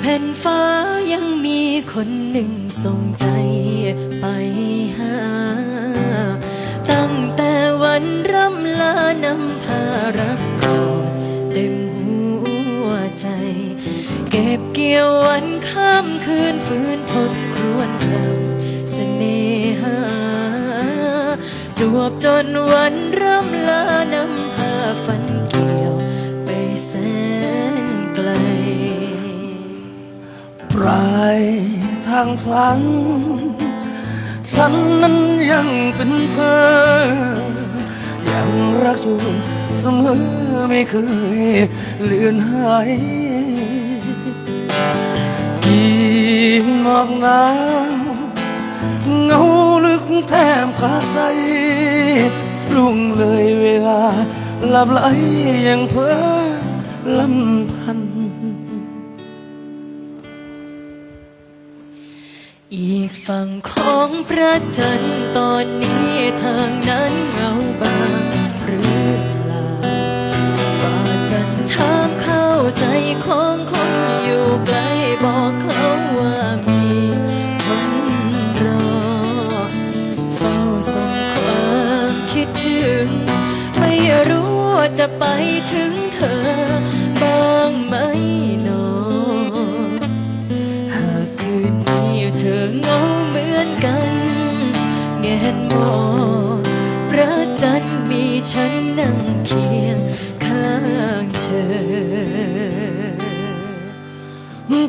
แผ่นฟ้ายังมีคนหนึ่งส่งใจไปหา ตั้งแต่วันร่ำลานำพารักกอดเต็มหัวใจ เก็บเกี่ยววันข้ามคืนฟื้นทดครวญรำเสน่หา จวบจนวันร่ำลานำพาฝันเกี่ยวไปแสน ปลายทางฝัน ฉันนั้นยังเป็นเธอ ยังรักอยู่เสมอไม่เคยเลือนหายกี่นอกหนาวเงาลึกแทบขาดใจลุ่งเลยเวลาหลับไหลยังเพ้อลำพัน อีกฝั่งของพระจันทร์ตอนนี้ทางนั้นเงาบางหรือเปล่าฝ่าจันทร์ถามเข้าใจของคนอยู่ไกลบอกเขาว่ามีคนรอ เฝ้าส่งความคิดถึง ไม่รู้ว่าจะไปถึงเธอบ้างไหม แงนมองพระจันทร์มีฉันนั่งเคียงข้างเธอ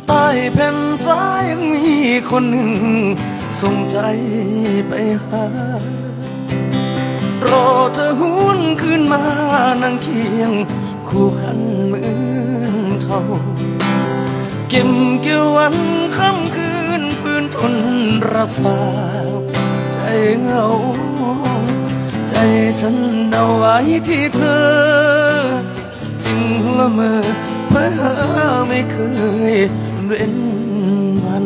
ใต้แผ่นฟ้ายังมีคนหนึ่ง ส่งใจไปหารอเธอหุนขึ้นมานั่งเคียง คู่กันเหมือนเขาเก็บเกี่ยววันค่ำคืนฟื้นทนรับฟ้า เหงา ใจฉันเอาไว้ที่เธอ จึงละเมอเพ้อไม่เคยเว้นวัน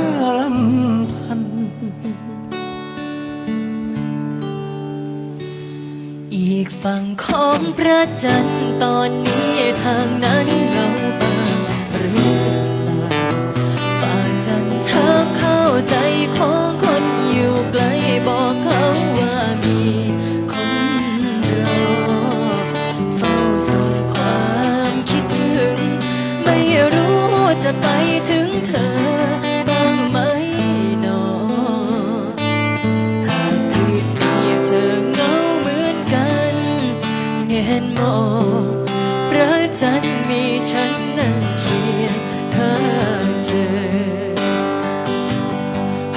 ของพระจันทร์ตอนนี้ทางนั้นเงาบางหรือเปล่าฝ่าจันทร์ถามเข้าใจของคนอยู่ไกลบอกเขาว่ามีคนรอเฝ้าส่งความคิดถึง ไม่รู้จะไปถึงเธอ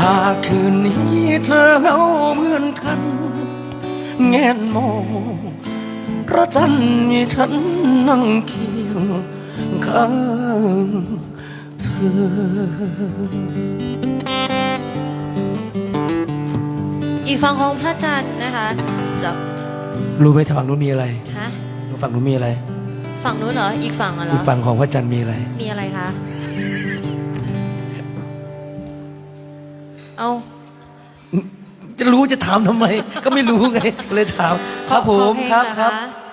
หากคืนนี้เธอเหงาเหมือนกัน แงนมองพระจันทร์มีฉันนั่งเคียงข้างเธออีกฝั่งของพระจันทร์นะคะจะรู้ไหมฝั่งนู้นมีอะไรฮะฝั่งนู้นมีอะไร ฝั่งนู้นเหรออีกฝั่งอะเหรอีอกฝั่งของพระจันทร์มีอะไร มีอะไรคะ เอาจะรู้จะถามทำไม ก็ไม่รู้ไงเลยถาม ครับผมขอเพลงครับเหอครับะ